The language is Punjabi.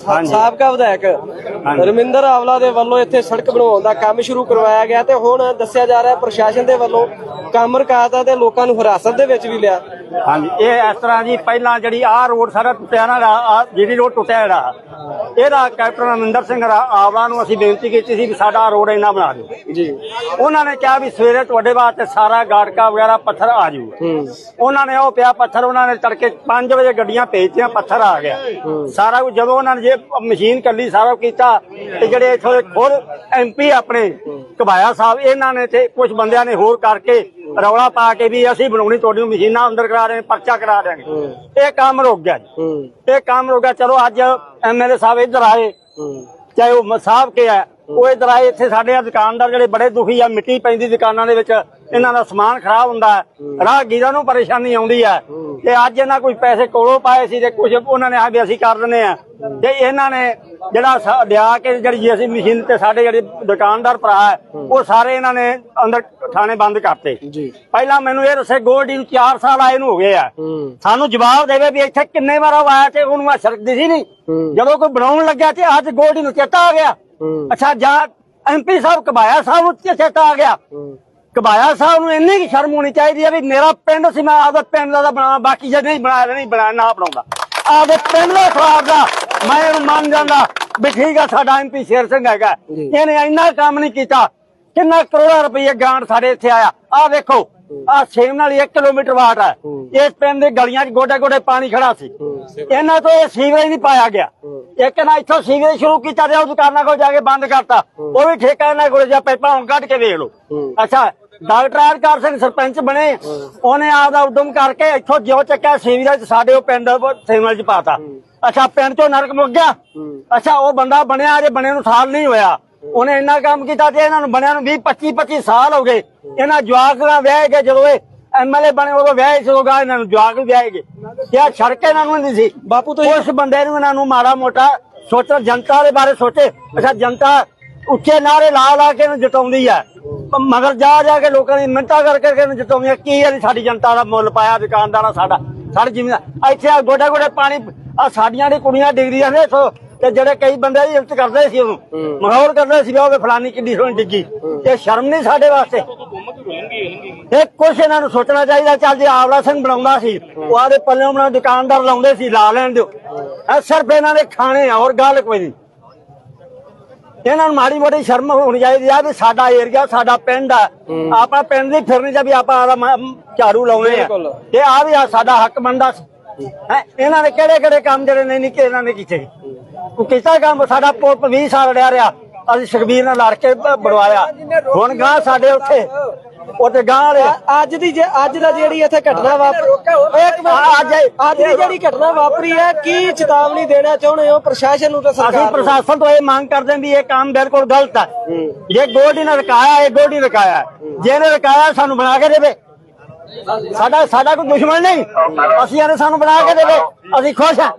ਸਾਬਕਾ ਵਿਧਾਇਕ। ਰਮਿੰਦਰ ਆਵਲਾ ਦੇ ਵੱਲੋਂ ਇੱਥੇ ਸੜਕ ਬਣਾਉਣ ਦਾ ਕੰਮ ਸ਼ੁਰੂ ਕਰਵਾਇਆ ਗਿਆ ਤੇ ਹੁਣ ਦੱਸਿਆ ਜਾ ਰਿਹਾ ਪ੍ਰਸ਼ਾਸਨ ਦੇ ਵੱਲੋਂ ਕੰਮ ਰਕਾਤਾ ਤੇ ਲੋਕਾਂ ਨੂੰ ਹਿਰਾਸਤ ਦੇ ਵਿੱਚ ਵੀ ਲਿਆ। ਹਾਂਜੀ ਇਹ ਇਸ ਤਰ੍ਹਾਂ ਜੀ ਪਹਿਲਾਂ ਜਿਹੜੀ ਆਹ ਰੋਡ ਸਾਰਾ ਟੁੱਟਿਆ ਨਾ ਜਿਹੜੀ ਰੋਡ ਟੁੱਟਿਆ ਜਿਹੜਾ ਇਹਦਾ ਕੈਪਟਨ ਅਮਰਿੰਦਰ ਸਿੰਘ ਆਵਲਾ ਨੂੰ ਅਸੀਂ ਬੇਨਤੀ ਕੀਤੀ ਸੀ ਵੀ ਸਾਡਾ ਰੋਡ ਇੰਨਾ ਬਣਾ ਦਿਓ। ਜੀ। ਉਹਨਾਂ ਨੇ ਕਿਹਾ ਵੀ ਸਵੇਰੇ ਤੁਹਾਡੇ ਵਾਸਤੇ ਸਾਰਾ ਗਾੜਕਾ ਵਗੈਰਾ ਪੱਥਰ ਆ ਜੂ। ਉਹਨਾਂ ਨੇ ਉਹ ਪਿਆ ਪੱਥਰ ਉਹਨਾਂ ਨੇ ਤੜਕੇ 5 ਵਜੇ ਗੱਡੀਆਂ ਭੇਜਤੀਆਂ ਪੱਥਰ ਆ ਗਿਆ। ਸਾਰਾ ਕੁਝ ਜਦੋਂ ਉਹਨਾਂ ਨੇ ਜੇ ਮਸ਼ੀਨ ਕੱਲੀ ਸਾਰਾ ਕੀਤਾ ਤੇ ਜਿਹੜੇ ਇੱਥੋਂ ਦੇ ਖੁਦ ਐਮਪੀ ਆਪਣੇ ਕਬਾਇਆ ਸਾਹਿਬ ਇਹਨਾਂ ਨੇ ਤੇ ਕੁਝ ਬੰਦਿਆਂ ਨੇ ਹੋਰ ਕਰਕੇ ਰੌਲਾ ਪਾ ਕੇ ਵੀ ਅਸੀਂ ਬਣਾਉਣੀ ਤੁਹਾਡੀ ਮਸ਼ੀਨਾਂ ਅੰਦਰ ਕਰਾ ਰਹੇ ਪਰਚਾ ਕਰਾ ਦੇਣਗੇ। ਇਹ ਕੰਮ ਰੁਕ ਗਿਆ ਇਹ ਕੰਮ ਰੁਕ ਗਿਆ। ਚਲੋ ਅੱਜ ਐਮਐਲਏ ਸਾਹਿਬ ਇੱਧਰ ਆਏ। ਚਾਹੇ ਉਹ ਸਾਹਿਬ ਕੇ ਆ ਉਹ ਇਧਰ ਆਏ। ਇੱਥੇ ਸਾਡੇ ਆ ਦੁਕਾਨਦਾਰ ਜਿਹੜੇ ਬੜੇ ਦੁਖੀ ਆ ਮਿੱਟੀ ਪੈਂਦੀ ਦੁਕਾਨਾਂ ਦੇ ਵਿੱਚ ਇਹਨਾਂ ਦਾ ਸਮਾਨ ਖਰਾਬ ਹੁੰਦਾ ਰਾਹਗੀਰਾਂ ਨੂੰ ਪਰੇਸ਼ਾਨੀ ਆਉਂਦੀ ਹੈ। ਤੇ ਅੱਜ ਇਹਨਾਂ ਕੋਈ ਪੈਸੇ ਕੋਲੋਂ ਪਾਏ ਸੀ ਤੇ ਕੁਝ ਉਹਨਾਂ ਨੇ ਆ ਵੀ ਅਸੀਂ ਕਰ ਦਿੰਦੇ ਆ ਤੇ ਇਹਨਾਂ ਨੇ ਜਿਹੜਾ ਲਿਆ ਕੇ ਜਿਹੜੀ ਅਸੀਂ ਮਸ਼ੀਨ ਤੇ ਸਾਡੇ ਜਿਹੜੇ ਦੁਕਾਨਦਾਰ ਭਰਾ ਹੈ ਉਹ ਸਾਰੇ ਇਹਨਾਂ ਨੇ ਅੰਦਰ ਥਾਣੇ ਬੰਦ ਕਰਤੇ। ਜੀ। ਪਹਿਲਾਂ ਮੈਨੂੰ ਇਹ ਦੱਸੇ ਗੋਲਡੀ ਨੂੰ 4 ਸਾਲ ਆਏ ਨੂੰ ਹੋ ਗਏ ਆ। ਸਾਨੂੰ ਜਵਾਬ ਦੇਵੇ ਵੀ ਇੱਥੇ ਕਿੰਨੇ ਵਾਰ ਆਇਆ ਤੇ ਉਹਨੂੰ ਆ ਸ਼ਰਕ ਸੀ ਨਹੀਂ। ਜਦੋਂ ਕੋਈ ਬਣਾਉਣ ਲੱਗਿਆ ਤੇ ਅੱਜ ਗੋਲਡੀ ਨੂੰ ਚੇਤਾ ਆ ਗਿਆ। ਅੱਛਾ ਜਾਂ ਐਮਪੀ ਸਾਹਿਬ ਕਬਾਇਆ ਸਾਹਿਬ ਨੂੰ ਚੇਤਾ ਆ ਗਿਆ। ਕਬਾਇਆ ਸਾਹਿਬ ਨੂੰ ਇੰਨੀ ਕੀ ਸ਼ਰਮ ਹੋਣੀ ਚਾਹੀਦੀ ਹੈ ਵੀ ਮੇਰਾ ਪਿੰਡ ਸੀ ਮੈਂ ਆਪਦਾ ਪਿੰਡ ਦਾ ਬਣਾ ਬਾਕੀ ਜੇ ਨਹੀਂ ਬਣਾਇਆ ਨਹੀਂ ਬਣਾਇਆ ਨਾ ਬਣਾਉਂਦਾ। ਆਪਦੇ ਪਿੰਡ ਦੇ ਖਿਲਾਫ ਦਾ। ਮੈਂ ਮੰਨ ਜਾਂਦਾ ਵੀ ਠੀਕ ਆ ਸਾਡਾ ਐਮਪੀ ਸ਼ੇਰ ਸਿੰਘ ਹੈਗਾ। ਇਹਨੇ ਇੰਨਾ ਕੰਮ ਨਹੀਂ ਕੀਤਾ। ਕਿੰਨਾ ਕਰੋੜਾਂ ਰੁਪਏ ਗ੍ਰਾਂਟ ਸਾਡੇ ਇੱਥੇ ਆਇਆ। ਆਹ ਵੇਖੋ ਆਹ ਸੇਮ ਨਾਲ 1 ਕਿਲੋਮੀਟਰ ਵਾਟ ਹੈ। ਇਸ ਪਿੰਡ ਦੇ ਗਲੀਆਂ 'ਚ ਗੋਡੇ ਗੋਡੇ ਪਾਣੀ ਖੜਾ ਸੀ। ਇਹਨਾਂ ਤੋਂ ਇਹ ਸੀਵਰੇਜ ਨਹੀਂ ਪਾਇਆ ਗਿਆ। ਇੱਕ ਨਾ ਇੱਥੋਂ ਸੀਵਰੇਜ ਸ਼ੁਰੂ ਕੀਤਾ ਤੇ ਉਹ ਦੁਕਾਨਾਂ ਕੋਲ ਜਾ ਕੇ ਬੰਦ ਕਰਤਾ। ਉਹ ਵੀ ਠੇਕਾ ਇਹਨਾਂ ਕੋਲ ਜਾ ਪਾਈਪਾਂ ਹੁਣ ਕੱਢ ਕੇ ਵੇਖ ਲਓ। ਅੱਛਾ ਡਾਕਟਰ ਆਰਕਾਰ ਸਿੰਘ ਸਰਪੰਚ ਬਣੇ। ਉਹਨੇ ਆਪਦਾ ਉਦਮ ਕਰਕੇ ਇੱਥੋਂ ਜਿਉ ਚੱਕਿਆ ਸੀਵਰੇਜ ਸਾਡੇ ਉਹ ਪਿੰਡ ਸੇਮਲ 'ਚ ਪਾਤਾ। ਅੱਛਾ ਪਿੰਡ ਚੋਂ ਨਰਕ ਮੁੱਕ ਗਿਆ। ਅੱਛਾ ਉਹ ਬੰਦਾ ਬਣਿਆ ਅਜੇ ਬਣੇ ਨੂੰ ਸਾਲ ਨਹੀਂ ਹੋਇਆ। ਉਹਨੇ ਇੰਨਾ ਕੰਮ ਕੀਤਾ ਤੇ ਇਹਨਾਂ ਨੂੰ ਬਣਿਆ ਨੂੰ 20 25 25 ਸਾਲ ਹੋ ਗਏ। ਇਹਨਾਂ ਜਵਾਕ ਨਾਲ ਵਿਆਹ ਕੇ ਜਦੋਂ ਇਹ ਐਮਐਲਏ ਬਣੇ ਉਦੋਂ ਵਿਆਹ ਸੋਗਾ ਇਹਨਾਂ ਨੂੰ ਜਵਾਕ ਵੀ ਵਿਆਹ ਗਏ। ਕਿਆ ਸੜਕ ਇਹਨਾਂ ਨੂੰ ਨਹੀਂ ਸੀ। ਬਾਪੂ ਤੁਸੀਂ ਉਸ ਬੰਦੇ ਨੂੰ ਇਹਨਾਂ ਨੂੰ ਮਾੜਾ ਮੋਟਾ ਸੋਚੋ ਜਨਤਾ ਦੇ ਬਾਰੇ ਸੋਚੇ। ਅੱਛਾ ਜਨਤਾ ਉੱਚੇ ਨਾਰੇ ਲਾ ਲਾ ਕੇ ਇਹਨੂੰ ਜਿਤਾਉਂਦੀ ਹੈ ਮਗਰ ਜਾ ਜਾ ਕੇ ਲੋਕਾਂ ਦੀ ਮਿੰਤਾ ਕਰ ਕਰਕੇ ਇਹਨੂੰ ਜਿਤਾਉਂਦੀ ਹੈ ਕੀ ਹੈ ਸਾਡੀ ਜਨਤਾ ਦਾ ਮੁੱਲ ਪਾਇਆ ਦੁਕਾਨਦਾਰਾਂ ਸਾਡਾ ਸਾਡੇ ਜ਼ਿਮੀਦਾਰ ਇੱਥੇ ਗੋਡੇ ਗੋਡੇ ਪਾਣੀ ਆ ਸਾਡੀਆਂ ਦੀ ਕੁੜੀਆਂ ਡਿਗਰੀਆਂ ਨੇ ਸੋ ਤੇ ਜਿਹੜੇ ਕਈ ਬੰਦੇ ਦੀ ਇੱਜ਼ਤ ਕਰਦੇ ਸੀ ਉਹਨੂੰ ਮਖੌਲ ਕਰਦੇ ਸੀ ਵੀ ਉਹ ਫਲਾਨੀ ਕਿੱਡੀ ਸੋਹਣੀ ਡਿੱਗੀ। ਇਹ ਸ਼ਰਮ ਨਹੀਂ ਸਾਡੇ ਵਾਸਤੇ। ਇਹ ਕੁਛ ਇਹਨਾਂ ਨੂੰ ਸੋਚਣਾ ਚਾਹੀਦਾ ਚੱਲ ਜੇ ਆਵਲਾ ਸਿੰਘ ਬਣਾਉਂਦਾ ਸੀ ਉਹ ਆਦੇ ਪੱਲੇ ਬਣਾ ਦੁਕਾਨਦਾਰ ਲਾਉਂਦੇ ਸੀ ਲਾ ਲੈਣ ਦਿਓ। ਇਹ ਸਿਰਫ ਇਹਨਾਂ ਦੇ ਖਾਣੇ ਆ ਹੋਰ ਗੱਲ ਕੋਈ ਨਹੀਂ। ਇਹਨਾਂ ਨੂੰ ਮਾੜੀ ਮੋਟੀ ਸ਼ਰਮ ਹੋਣੀ ਚਾਹੀਦੀ ਆ ਵੀ ਸਾਡਾ ਏਰੀਆ ਸਾਡਾ ਪਿੰਡ ਆ। ਆਪਣਾ ਪਿੰਡ ਦੀ ਫਿਰਨੀ ਚ ਵੀ ਆਪਾਂ ਆਦਾ ਝਾੜੂ ਲਾਉਣੇ ਆ। ਤੇ ਆ ਵੀ ਆ ਸਾਡਾ ਹੱਕ ਬਣਦਾ। ਸੀ ਹੈਂ, ਇਹਨਾਂ ਨੇ ਕਿਹੜੇ ਕਿਹੜੇ ਕੰਮ ਜਿਹੜੇ ਨਹੀਂ ਨਹੀਂ ਇਹਨਾਂ ਨੇ ਕੀਤੇ। ਕੋਈ ਕੀਤਾ ਕੰਮ? ਸਾਡਾ ਪੁੱਤ 20 ਸਾਲ ਰਿਹਾ ਰਿਹਾ। ਅਸੀਂ ਸੁਖਬੀਰ ਨਾਲ ਲੜ ਕੇ ਬਣਵਾਇਆ। ਹੁਣ ਗਾਂ ਸਾਡੇ ਉੱਥੇ। ਉੱਥੇ ਗਾਂ ਵਾਲੇ ਅੱਜ ਦੀ ਜੇ ਅੱਜ ਦਾ ਜਿਹੜੀ ਇੱਥੇ ਘਟਨਾ ਵਾਪਰੀ ਇੱਕ ਅੱਜ ਅੱਜ ਦੀ ਜਿਹੜੀ ਘਟਨਾ ਵਾਪਰੀ ਹੈ ਕੀ ਚੇਤਾਵਨੀ ਦੇਣਾ ਚਾਹੁੰਦੇ ਹੋ ਪ੍ਰਸ਼ਾਸਨ ਨੂੰ ਤੇ ਅਸੀਂ ਸਰਕਾਰ ਨੂੰ? ਪ੍ਰਸ਼ਾਸਨ ਤੋਂ ਇਹ ਮੰਗ ਕਰਦੇ ਹਾਂ ਵੀ ਇਹ ਕੰਮ ਬਿਲਕੁਲ ਗਲਤ ਹੈ। ਜੇ ਗੋਲਡੀ ਨੇ ਰਕਾਇਆ ਇਹ ਗੋਲਡੀ ਰਕਾਇਆ। ਜੇ ਇਹਨੇ ਰਕਾਇਆ ਸਾਨੂੰ ਬਣਾ ਕੇ ਦੇਵੇ। ਸਾਡਾ ਸਾਡਾ ਕੋਈ ਦੁਸ਼ਮਣ ਨਹੀਂ। ਅਸੀਂ ਇਹਨੇ ਸਾਨੂੰ ਬਣਾ ਕੇ ਦੇਵੇ ਅਸੀਂ ਖੁਸ਼ ਹਾਂ।